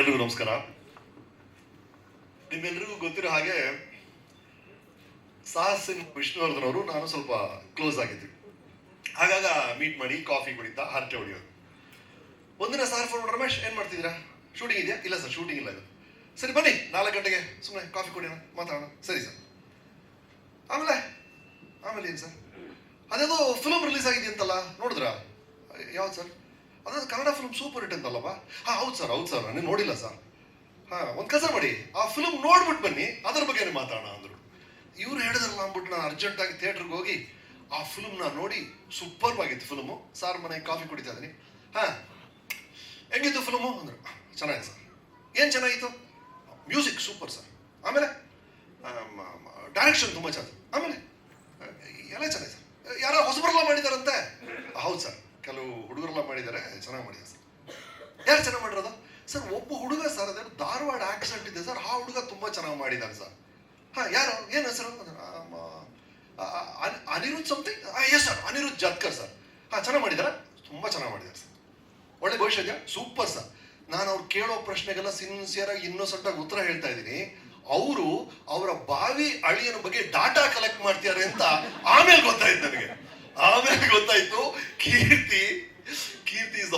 ಎಲ್ರಿಗೂ ನಮಸ್ಕಾರ. ನಿಮ್ಮೆಲ್ರಿಗೂ ಗೊತ್ತಿರೋ ಹಾಗೆ ಸಾಹಸ್ ಸಿಂಗ್ ವಿಷ್ಣುವರ್ಧನ್ ಅವರು ನಾನು ಸ್ವಲ್ಪ ಕ್ಲೋಸ್ ಆಗಿದ್ವಿ ಹಾಗಾಗ ಮೀಟ್ ಮಾಡಿ ಕಾಫಿ ಕುಡಿತಾ ಹರಟೆ ಹೊಡಿಯೋದು. ಒಂದಿನ ಸಾರ್ ಫೋನ್ ಮಾಡಿ, ರಮೇಶ್ ಏನ್ ಮಾಡ್ತಿದ್ದೀರಾ? ಶೂಟಿಂಗ್ ಇದೆಯಾ? ಇಲ್ಲ ಸರ್ ಶೂಟಿಂಗ್ ಇಲ್ಲ ಇದು. ಸರಿ ಬನ್ನಿ ನಾಲ್ಕು ಗಂಟೆಗೆ ಸುಮ್ಮನೆ ಕಾಫಿ ಕುಡಿಯೋಣ ಮಾತಾಡೋಣ. ಸರಿ ಸರ್ ಆಮೇಲೆ? ಆಮೇಲೆ ಏನು ಸರ್ ಅದೇದೋ ಫಿಲಮ್ ರಿಲೀಸ್ ಆಗಿದೆ ಅಂತಲ್ಲ ನೋಡಿದ್ರಾ? ಯಾವ್ದು ಸರ್ ಅದಾದ ಕನ್ನಡ ಫಿಲ್ಮ್ ಸೂಪರ್ ಹಿಟ್ ಅಲ್ಲವಾ ಹಾಂ, ಹೌದು ಸರ್ ಹೌದು ಸರ್ ನೀವು ನೋಡಿಲ್ಲ ಸರ್ ಹಾಂ, ಒಂದು ಕೆಲಸ ಮಾಡಿ. ಆ ಫಿಲ್ಮ್ ನೋಡ್ಬಿಟ್ಟು ಬನ್ನಿ, ಅದ್ರ ಬಗ್ಗೆ ಮಾತಾಡೋಣ ಅಂದರು. ಇವ್ರು ಹೇಳಿದ್ರಲ್ಲ ಅಂದ್ಬಿಟ್ಟು ನಾನು ಅರ್ಜೆಂಟಾಗಿ ಥಿಯೇಟ್ರಿಗೆ ಹೋಗಿ ಆ ಫಿಲ್ಮ್ನ ನೋಡಿ ಸೂಪರ್ ಆಗಿತ್ತು ಫಿಲ್ಮು ಸಾರ್ ಮನೆ ಕಾಫಿ ಕುಡಿತಾ ಇದ್ದೀನಿ. ಹಾಂ, ಹೆಂಗಿತ್ತು ಫಿಲ್ಮು ಅಂದರು, ಚೆನ್ನಾಗಿದೆ ಸರ್ ಏನು ಚೆನ್ನಾಗಿತ್ತು? ಮ್ಯೂಸಿಕ್ ಸೂಪರ್ ಸರ್ ಆಮೇಲೆ ಡೈರೆಕ್ಷನ್ ತುಂಬ ಚೆನ್ನಾಗಿ ಆಮೇಲೆ ಆ, ಎಲ್ಲ ಚೆನ್ನಾಗಿದೆ ಸರ್ ಯಾರೋ ಹೊಸಬರೆಲ್ಲ ಮಾಡಿದಾರಂತೆ ಹೌದು ಸರ್ ಕೆಲವು ಹುಡುಗರೆಲ್ಲ ಮಾಡಿದ್ದಾರೆ ಚೆನ್ನಾಗಿ ಸರ್. ಯಾರು ಚೆನ್ನಾಗಿ ಮಾಡಿರೋದು? ಸರ್, ಒಬ್ಬ ಹುಡುಗ ಸರ್, ಅದೇ ಧಾರವಾಡ ಆಕ್ಸಿಡೆಂಟ್ ಇದೆ ಸರ್, ಆ ಹುಡುಗ ತುಂಬ ಚೆನ್ನಾಗಿ ಮಾಡಿದ್ದಾನೆ ಸರ್. ಹಾ, ಯಾರು? ಏನು ಹೆಸರು? Anirudh something yes sir Anirudh Jatkar sir. ಹಾ, ಚೆನ್ನಾಗಿ ಮಾಡಿದ್ದಾರೆ ತುಂಬ ಚೆನ್ನಾಗಿ ಮಾಡಿದ್ದಾರೆ ಸರ್. ಒಳ್ಳೆ ಭವಿಷ್ಯ ಇದೆಯಾ ಸೂಪರ್ ಸರ್. ನಾನು ಅವ್ರು ಕೇಳೋ ಪ್ರಶ್ನೆಗೆಲ್ಲ ಸಿನ್ಸಿಯರ್ ಆಗಿ ಇನ್ನೊಸೆಂಟ್ ಆಗಿ ಉತ್ತರ ಹೇಳ್ತಾ ಇದ್ದೀನಿ. ಅವರು ಅವರ ಬಾವಿ ಅಳಿಯನ ಬಗ್ಗೆ ಡಾಟಾ ಕಲೆಕ್ಟ್ ಮಾಡ್ತಿದ್ದಾರೆ ಅಂತ ಆಮೇಲೆ ಗೊತ್ತಾಯ್ತು ನನಗೆ. ಆಮೇಲೆ ಗೊತ್ತಾಯ್ತು. ಕೀರ್ತಿ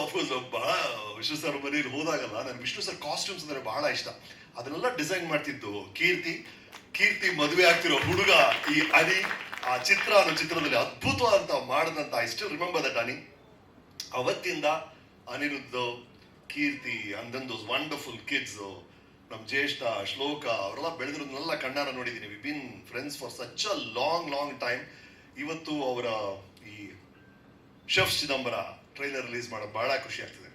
ಆಫ್ಕೋರ್ಸ್ ಬಹಳ ವಿಷ್ಣು ಸರ್ ಮನೇಲಿ ಹೋದಾಗಲ್ಲ ನಾನು ವಿಷ್ಣು ಸರ್ ಕಾಸ್ಟ್ಯೂಮ್ಸ್ ಅಂದ್ರೆ ಬಹಳ ಇಷ್ಟ. ಅದನ್ನೆಲ್ಲ ಡಿಸೈನ್ ಮಾಡ್ತಿದ್ದು ಕೀರ್ತಿ. ಕೀರ್ತಿ ಮದುವೆ ಆಗ್ತಿರೋ ಹುಡುಗ ಈ ಅನಿ ಆ ಚಿತ್ರ ಅನ್ನೋ ಚಿತ್ರದಲ್ಲಿ ಅದ್ಭುತವಾದಂತ ಮಾಡಿದಂತ ಸ್ಟಿಲ್ ರಿಮೆಂಬರ್ ದಟ್ ಅನಿ. ಅವತ್ತಿಂದ Anirudh, Keerthi and those wonderful kids ನಮ್ಮ ಜ್ಯೇಷ್ಠ, ಶ್ಲೋಕ, ಅವರೆಲ್ಲ ಬೆಳೆದಿರೋದನ್ನೆಲ್ಲ ಕಣ್ಣಾರ ನೋಡಿದ್ದೀನಿ. We been friends for such a long long time ಇವತ್ತು ಅವರ ಈ ಶೆಫ್ ಚಿದಂಬರ ಟ್ರೈಲರ್ ರಿಲೀಸ್ ಮಾಡೋ ಬಹಳ ಖುಷಿ ಆಗ್ತಿದೆ.